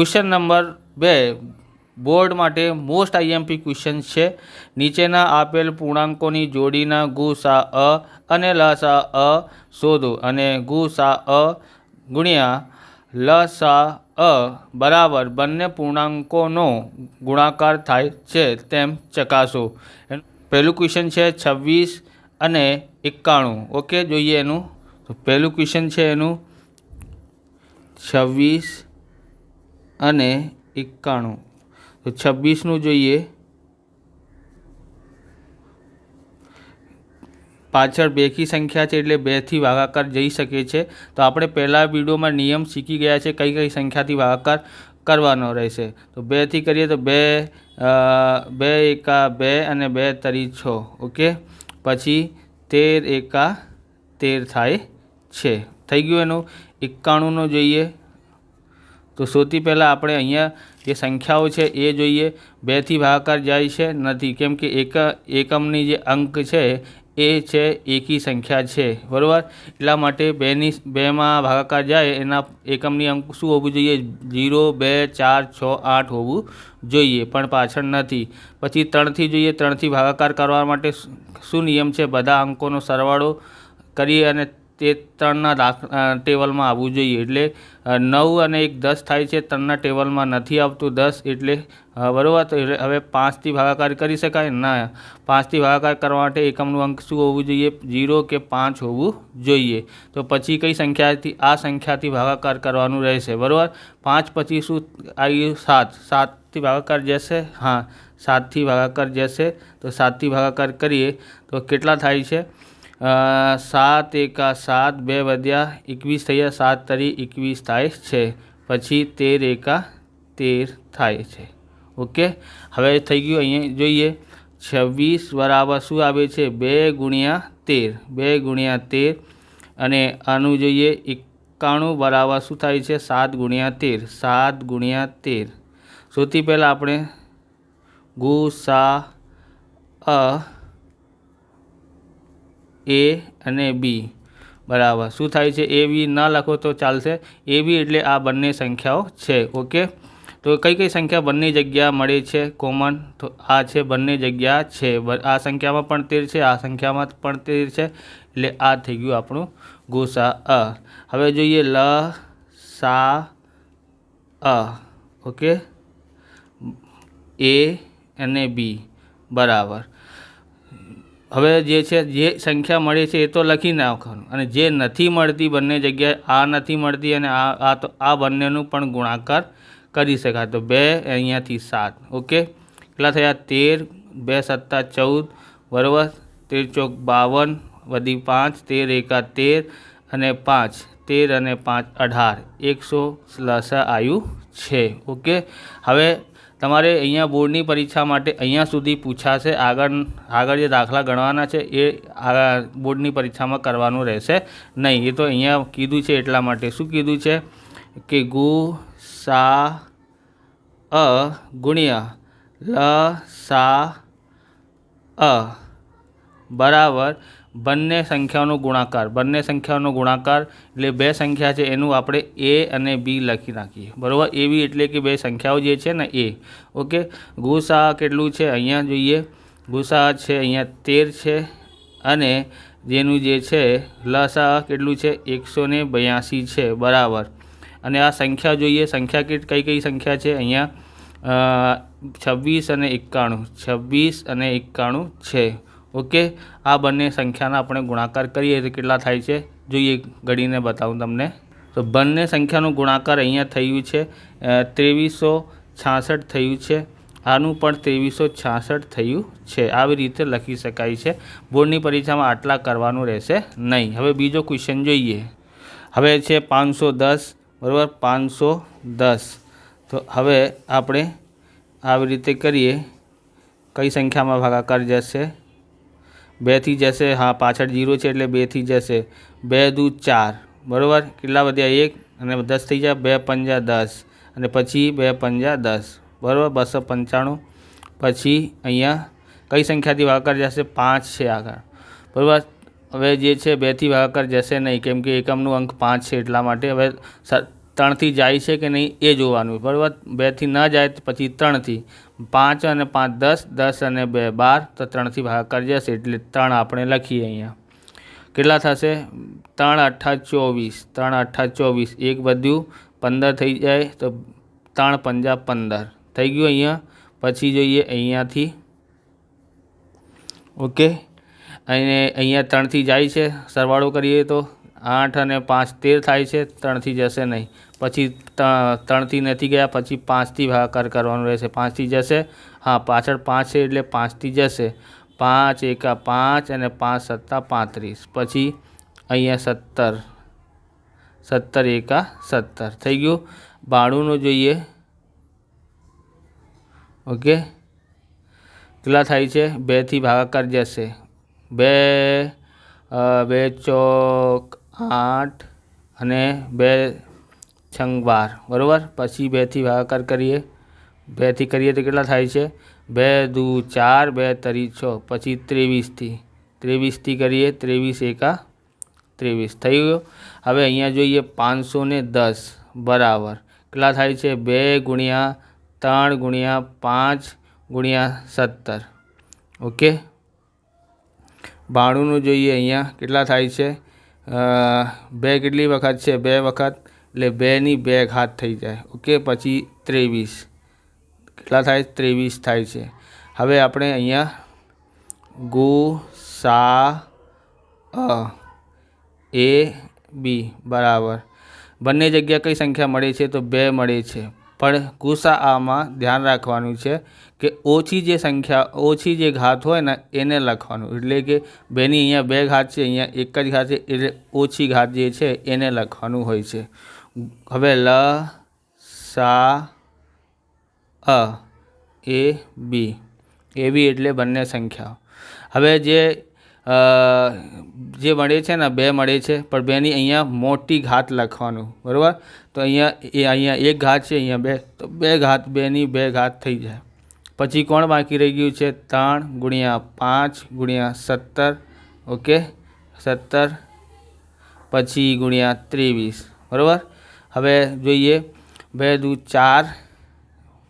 Question number બે, board માટે most IMP question છે. નીચેના આપેલ પૂર્ણાંકોની જોડીના ગુ સા અ અને લ સા અ શોધો અને ગુ સા અ ગુણ્યા લ સા અ બરાબર બંને પૂર્ણાંકોનો ગુણાકાર થાય છે તેમ ચકાસો. પહેલું ક્વેશ્ચન છે છવ્વીસ અને એકાણું. ઓકે, જોઈએ એનું. પહેલું ક્વેશ્ચન છે એનું છવ્વીસ અને એકાણું. તો છવ્વીસનું જોઈએ. પાછળ બેકી સંખ્યા છે એટલે બેથી ભાગાકાર જઈ શકે છે. તો આપણે પહેલાં વિડીયોમાં નિયમ શીખી ગયા છે કઈ કઈ સંખ્યાથી ભાગાકાર કરવાનો રહેશે. તો બેથી કરીએ તો બે બે એકા બે અને બે તરી છ. ઓકે? પછી તેર એકા તેર થાય છે. થઈ ગયું એનું? એકાણુંનો જોઈએ. તો સૌથી પહેલાં આપણે અહીંયા જે સંખ્યાઓ છે એ જોઈએ. બેથી ભાગાકાર જાય છે, નથી. કેમ કે એક, એકમની જે અંક છે એ છે એકી સંખ્યા છે. બરાબર? એટલા માટે બેની, બેમાં ભાગાકાર જાય એના એકમની અંક શું હોવું જોઈએ? જીરો બે, ચાર, છ, આઠ હોવું જોઈએ. પણ પાછળ નથી. પછી ત્રણથી જોઈએ. ત્રણથી ભાગાકાર કરવા માટે શું નિયમ છે? બધા અંકોનો સરવાળો કરી અને તે ત્રણના દાખ ટેબલમાં આવવું જોઈએ. એટલે નવ અને એક દસ થાય છે, ત્રણના ટેબલમાં નથી આવતું દસ, એટલે બરાબર? તો હવે પાંચથી ભાગાકાર કરી શકાય? ના. પાંચથી ભાગાકાર કરવા માટે એકમનું અંક શું હોવું જોઈએ? જીરો કે પાંચ હોવું જોઈએ. તો પછી કઈ સંખ્યાથી, આ સંખ્યાથી ભાગાકાર કરવાનું રહેશે, બરાબર? પાંચ પછી શું? આવ્યું સાત. સાતથી ભાગાકાર જશે? હા. સાતથી ભાગાકાર જશે. તો સાતથી ભાગાકાર કરીએ. તો કેટલા થાય છે? સાત એકા સાત, બે વધ્યા, એકવીસ થયા, સાત તરી એકવીસ થાય છે. પછી તેર એકા તેર થાય છે. ઓકે? હવે થઈ ગયું અહીંયા જોઈએ. છવ્વીસ બરાબર શું આવે છે? બે ગુણ્યા તેર. બે ગુણ્યા તેર. અને આનું જોઈએ, એકાણું બરાબર શું થાય છે? સાત ગુણ્યા તેર. સાત ગુણ્યા તેર. સૌથી પહેલાં આપણે ગુ, સા, અ એ અને બી. બરાબર. શું થાય છે? એ, બી ન લખો તો ચાલશે. એ, બી એટલે આ બંને સંખ્યાઓ છે. ઓકે? તો કઈ કઈ સંખ્યા બંને જગ્યા મળે છે? કોમન તો આ છે, બંને જગ્યા છે. આ સંખ્યામાં પણ તેર છે, આ સંખ્યામાં પણ તેર છે. એટલે આ થઈ ગયું આપણું ગોસા અ. હવે જોઈએ લ, સા, અ. ઓકે? એ અને બી. બરાબર. હવે જે છે, જે સંખ્યા મળે છે એ તો લખી નાખવાનું. અને જે નથી મળતી બંને જગ્યાએ, આ નથી મળતી અને આ આ તો, આ બંનેનું પણ ગુણાકાર કરી શકાય. તો બે અહીંયાથી સાત. ઓકે? કેટલા થયા? તેર, બે સત્તા ચૌદ બરાબર તેર ચોક બાવન, વધી પાંચ, તેર એકા તેર અને પાંચ. તેર અને પાંચ અઢાર. એકસો લસા આવ્યું છે. ઓકે? હવે તમારે અહીંયા બોર્ડની પરીક્ષા માટે અહીંયા સુધી પૂછાશે, આગળ આગળ જે દાખલા ગણવાના છે એ બોર્ડની પરીક્ષામાં કરવાનું રહેશે નહીં. એ તો અહીંયા કીધું છે એટલા માટે. શું કીધું છે? કે ગુ, સા, અ, ગુણ્યા, લ, સા, અ, બરાબર. બંને સંખ્યાઓનો ગુણાકાર. બંને સંખ્યાઓનો ગુણાકાર એટલે બે સંખ્યા છે એનું આપણે એ અને બી લખી નાખીએ. બરાબર? એવી એટલે કે બે સંખ્યાઓ જે છે ને એ ઓકે? ગુસા કેટલું છે? અહીંયા જોઈએ. ગુસા છે, અહીંયા તેર છે. અને જેનું જે છે, લસા કેટલું છે? એકસો ને બ્યાસી છે. બરાબર. અને આ સંખ્યા જોઈએ. સંખ્યા કઈ કઈ સંખ્યા છે? અહીંયા છવ્વીસ અને એકાણું. છવ્વીસ અને એકાણું છે. ઓકે? આ બંને સંખ્યાના આપણે ગુણાકાર કરીએ તો કેટલા થાય છે? જોઈએ, ઘડીને બતાવું તમને. તો બંને સંખ્યાનું ગુણાકાર અહીંયા થયું છે ત્રેવીસો છાસઠ થયું છે. આનું પણ ત્રેવીસો છાસઠ થયું છે. આવી રીતે લખી શકાય છે. બોર્ડની પરીક્ષામાં આટલા કરવાનું રહેશે નહીં. હવે બીજો ક્વેશ્ચન જોઈએ. હવે છે પાંચસો દસ, બરાબર? પાંચસો દસ. તો હવે આપણે આવી રીતે કરીએ. કઈ સંખ્યામાં ભાગાકાર જશે? બેથી જશે, હા, પાછળ જીરો છે એટલે બેથી જશે. બે દૂ ચાર, બરાબર? કેટલા વધ્યા? એક અને દસ થઈ જાય, બે પંજા દસ. અને પછી બે પંજા દસ, બરાબર? બસો પંચાણું. પછી અહીંયા કઈ સંખ્યાથી ભાગાકાર જશે? પાંચ છે આગળ, બરાબર? હવે જે છે, બેથી ભાગાકાર જશે નહીં, કેમ કે એકમનું અંક પાંચ છે એટલા માટે. હવે ત્રણથી જાય છે કે નહીં એ જોવાનું બરાબર? બેથી ન જાય પછી ત્રણથી. પાંચ અને પાંચ દસ દસ અને બે બાર, તો ત્રણથી ભાગાકાર જશે. એટલે ત્રણ આપણે લખીએ અહીંયા. કેટલા થશે? ત્રણ અઠ્ઠા ચોવીસ. ત્રણ અઠ્ઠા ચોવીસ. એક બધું પંદર થઈ જાય, તો ત્રણ પંજા પંદર. થઈ ગયું અહીંયા? પછી જોઈએ અહીંયાથી. ઓકે? અને અહીંયા ત્રણથી જાય છે. સરવાળો કરીએ તો? આઠ અને પાંચ તેર થાય છે, ત્રણથી જશે નહીં. પછી ત્રણથી નથી ગયા, પછી પાંચથી ભાગાકાર કરવાનો રહેશે. પાંચથી જશે. હા, પાછળ પાંચ છે એટલે પાંચથી જશે. પાંચ એકા પાંચ અને પાંચ સત્તા પાંત્રીસ. પછી અહીંયા સત્તર. સત્તર એકા સત્તર. થઈ ગયું. બાણુંનું જોઈએ. ઓકે. કેટલા થાય છે? બેથી ભાગાકાર જશે. બે બે ચોક આઠ અને બે છંગ બાર બરાબર? પછી બેથી ભાગાકાર કરીએ. બેથી કરીએ તો કેટલા થાય છે? બે દુ ચાર, બે તરી છ, પછી ત્રેવીસથી. ત્રેવીસથી કરીએ, ત્રેવીસ એકા ત્રેવીસ. થઈ ગયો? હવે અહીંયા જોઈએ પાંચસો ને દસ, બરાબર. કેટલા થાય છે? બે ગુણ્યા ત્રણ ગુણ્યા પાંચ ગુણ્યા સત્તર. ઓકે? બાણુંનું જોઈએ અહીંયા કેટલા થાય છે? બે કેટલી વખત છે? બે વખત. એટલે બેની બે ઘાત થઈ જાય. ઓકે, પછી ત્રેવીસ. કેટલા થાય? ત્રેવીસ થાય છે. હવે આપણે અહીંયા ગુ, સા, અ, એ, બી. બરાબર. બંને જગ્યા કઈ સંખ્યા મળે છે? તો બે મળે છે. પણ ગુસાઆમાં ધ્યાન રાખવાનું છે કે ઓછી જે સંખ્યા, ઓછી જે ઘાત હોય ને એને લખવાનું. એટલે કે બેની અહીંયા બે ઘાત છે, અહીંયા એક જ ઘાત છે, એટલે ઓછી ઘાત જે છે એને લખવાનું હોય છે. હવે લ, સા, અ, એ, બી. એ બી એટલે બંને સંખ્યાઓ. હવે જે જે મળે છે ને, બે મળે છે, પણ બેની અહીંયા મોટી ઘાત લખવાનું, બરાબર? તો અહીંયા એ, અહીંયા એક ઘાત છે, અહીંયા બે, તો બે ઘાત, બેની બે ઘાત થઈ જાય. પછી કોણ બાકી રહી ગયું છે? ત્રણ ગુણ્યા પાંચ ગુણ્યા સત્તર, ઓકે? સત્તર, પછી ગુણ્યા ત્રેવીસ, બરાબર? હવે જોઈએ, બે દુ ચાર,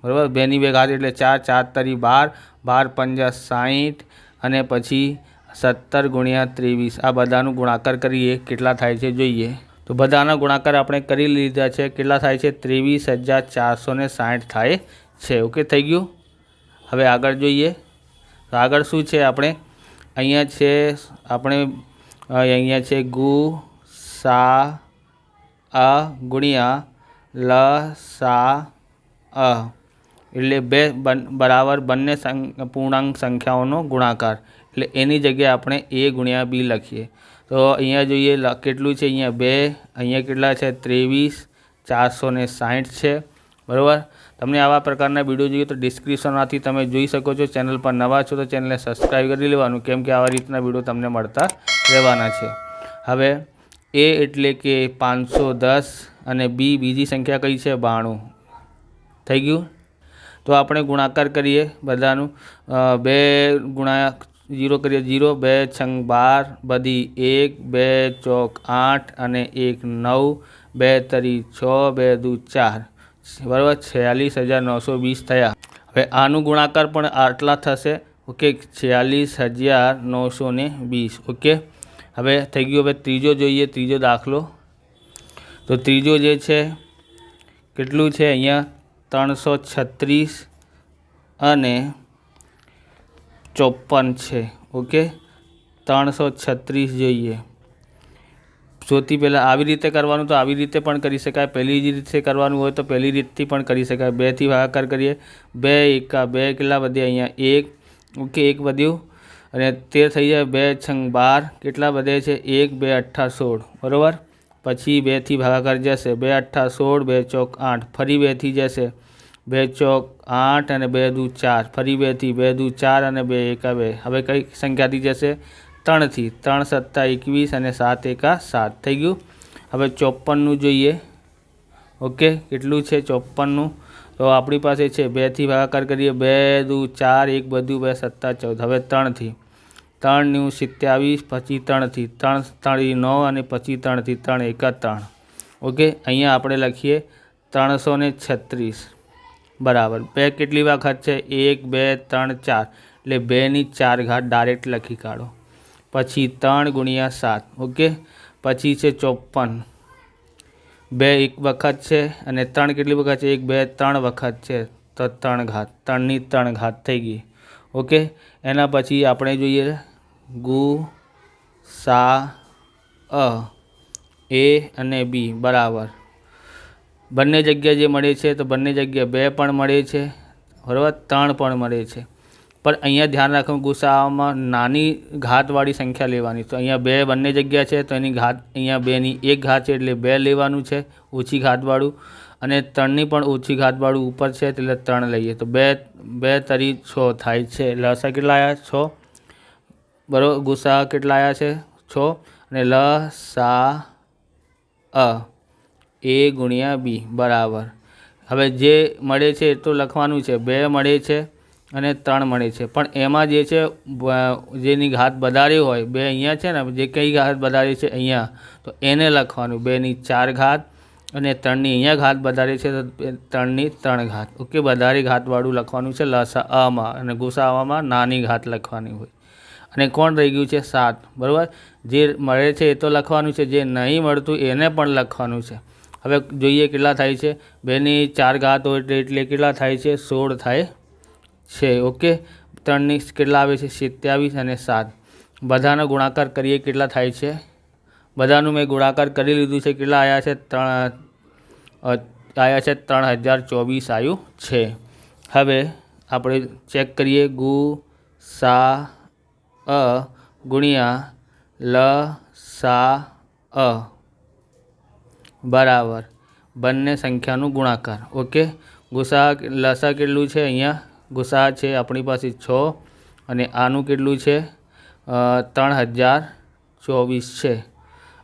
બરાબર? બેની બે ઘાત એટલે ચાર ચાર તરી બાર બાર પંજા સાહીઠ, અને પછી સત્તર ગુણ્યા ત્રેવીસ. આ બધાનું ગુણાકાર કરીએ, કેટલા થાય છે જોઈએ. તો બધાના ગુણાકાર આપણે કરી લીધા છે. કેટલા થાય છે? ત્રેવીસ હજાર ચારસો સાઠ થાય છે. ઓકે, થઈ ગયું? હવે આગળ જોઈએ. તો આગળ શું છે આપણે? અહીંયા છે, આપણે, અહીંયા છે ગુ, સા, અ ગુણ્યા લ, સા, અ. એટલે બે બરાબર બંને સં- પૂર્ણાંક સંખ્યાઓનો ગુણાકાર. એટલે એની જગ્યાએ આપણે એ ગુણ્યા બી લખીએ. તો અહીંયા જોઈએ કેટલું છે અહીંયા? બે, અહીંયા કેટલા છે? ત્રેવીસ, ચારસો ને સાહીઠ છે. બરાબર? તમને આવા પ્રકારના વીડિયો જોઈએ તો ડિસ્ક્રિપ્શનમાંથી તમે જોઈ શકો છો. ચેનલ પર નવા છો તો ચેનલને સબસ્ક્રાઈબ કરી લેવાનું, કેમ કે આવા રીતના વીડિયો તમને મળતા રહેવાના છે. હવે, એ એટલે કે પાંચસો દસ અને બી, બીજી સંખ્યા કઈ છે? બાણું. થઈ ગયું? તો આપણે ગુણાકાર કરીએ બધાનું. બે ગુણ્યા જીરો કરીએ જીરો બે, છંગ, બાર, બધી એક, બે, ચોક, આઠ અને એક, નવ, બે, તરી, છ, બે, દુ, ચાર. બરાબર, છયાલીસ હજાર નવસો વીસ થયા. હવે આનું ગુણાકાર પણ આટલા થશે. ઓકે, છયાલીસ હજાર નવસો ને વીસ. ઓકે? હવે થઈ ગયું, હવે ત્રીજો જોઈએ, ત્રીજો દાખલો. તો ત્રીજો જે છે, કેટલું છે અહીંયા? ત્રણસો છત્રીસ અને ચોપન છે, ઓકે? ત્રણસો છત્રીસ જોઈએ. સૌથી પહેલાં આવી રીતે કરવાનું તો આવી રીતે પણ કરી શકાય. પહેલી જ રીતે કરવાનું હોય તો પહેલી રીતથી પણ કરી શકાય. બેથી ભાગાકાર કરીએ. બે એકા, બે કેટલા વધ્યા અહીંયા? એક. ઓકે, એક વધ્યું. અને તેર થઈ જાય. બે છંગ બાર. કેટલા વધે છે? એક, બે, અઠ્ઠા, સોળ. બરાબર? પછી બેથી ભાગાકાર જશે. બે, અઠ્ઠા, સોળ, બે, ચોક, આઠ. ફરી બેથી જશે. બે ચોક આઠ અને બે દુ ચાર. ફરી બેથી બે દુ ચાર અને બે એકા બે હવે કઈ સંખ્યાથી જશે? ત્રણથી. ત્રણ સત્તા એકવીસ અને સાત એકા સાત. થઈ ગયું? હવે ચોપનનું જોઈએ. ઓકે? કેટલું છે ચોપનનું તો આપણી પાસે છે બેથી ભાગાકાર કરીએ. બે દુ ચાર, એક બધું, બે સત્તા ચૌદ. હવે ત્રણથી. ત્રણનું સિત્યાવીસ, પછી ત્રણથી. ત્રણ, ત્રણથી નવ અને પછી ત્રણથી ત્રણ એકા ત્રણ. ઓકે? અહીંયા આપણે લખીએ ત્રણસો છત્રીસ. બરાબર. બે કેટલી વખત છે? એક, બે, ત્રણ, ચાર. એટલે બેની ચાર ઘાત ડાયરેક્ટ લખી કાઢો. પછી ત્રણ ગુણ્યા સાત, ઓકે? પછી છે ચોપન. બે એક વખત છે અને ત્રણ કેટલી વખત છે? એક, બે, ત્રણ વખત છે. તો ત્રણ ઘાત. ત્રણની ત્રણ ઘાત થઈ ગઈ, ઓકે? એના પછી આપણે જોઈએ ગુ, સા, અ, એ અને બી. બરાબર. બંને જગ્યા જે મળે છે, તો બંને જગ્યા બે પણ મળે છે, બરાબર? ત્રણ પણ મળે છે. પણ અહીંયા ધ્યાન રાખવું ગુસામાં નાની ઘાતવાળી સંખ્યા લેવાની. તો અહીંયા બે બંને જગ્યા છે, તો એની ઘાત, અહીંયા બેની એક ઘાત છે, એટલે બે લેવાનું છે, ઓછી ઘાતવાળું. અને ત્રણની પણ ઓછી ઘાતવાળું ઉપર છે, એટલે ત્રણ લઈએ. તો બે બે તરી છ થાય છે. લસા કેટલા આવ્યા છ. બરાબર ગુસા કેટલા આવ્યા છે? છ. અને લ, સા, અ. એ ગુણ્યા બી, બરાબર. હવે જે મળે છે એ તો લખવાનું છે. બે મળે છે અને ત્રણ મળે છે. પણ એમાં જે છે જેની ઘાત વધારે હોય, બે અહીંયા છે ને, જે કઈ ઘાત વધારે છે અહીંયા, તો એને લખવાનું. બેની ચાર ઘાત અને ત્રણની અહીંયા ઘાત વધારે છે, તો ત્રણની ત્રણ ઘાત. ઓકે, વધારે ઘાતવાળું લખવાનું છે લસા અમાં અને ગુસાવામાં નાની ઘાત લખવાની હોય. અને કોણ રહી ગયું છે? સાત. બરાબર? જે મળે છે એ તો લખવાનું છે. જે નહીં મળતું એને પણ લખવાનું છે. હવે જોઈએ કેટલા થાય છે. બેની ચાર ઘાત હોય એટલે કેટલા થાય છે? સોળ થાય છે. ઓકે? ત્રણની કેટલા આવે છે? સત્યાવીસ અને સાત. બધાનો ગુણાકાર કરીએ કેટલા થાય છે? બધાનું મેં ગુણાકાર કરી લીધું છે. કેટલા આવ્યા છે? ત્રણ આવ્યા છે ત્રણ હજાર ચોવીસ આવ્યું છે. હવે આપણે ચેક કરીએ. ગુ, સા, અ, ગુણ્યા, લ, સા, અ. બરાબર. બંને સંખ્યાનું ગુણાકાર. ઓકે ગુસા લસા કેટલું છે અહીંયા? ગુસા છે આપણી પાસે છ અને આનું કેટલું છે? ત્રણ હજાર ચોવીસ છે.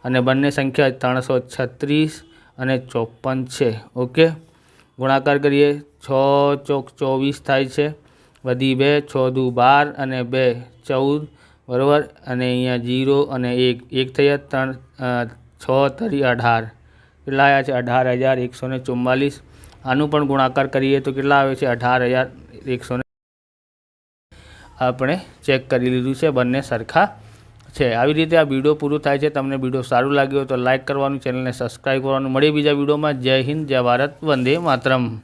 અને બંને સંખ્યા ત્રણસો છત્રીસ અને ચોપન છે. ઓકે ગુણાકાર કરીએ. છ ચોક ચોવીસ થાય છે. વધી બે, છ દુ બાર અને બે ચૌદ. બરાબર? અને અહીંયા જીરો અને એક. એક થયા ત્રણ છ તરી અઢાર. કેટલા આવ્યા છે? અઢાર હજાર એકસો ને ચુમ્માલીસ. આનું પણ ગુણાકાર કરીએ તો કેટલા આવે છે? અઢાર હજાર એકસો આપણે ચેક કરી લીધું છે. બંને સરખા છે. આવી રીતે આ વીડિયો પૂરું થાય છે. તમને વીડિયો સારું લાગ્યું તો લાઇક કરવાનું, ચેનલને સબસ્ક્રાઈબ કરવાનું. મળીએ બીજા વિડીયોમાં. જય હિન્દ, જય ભારત, વંદે માતરમ.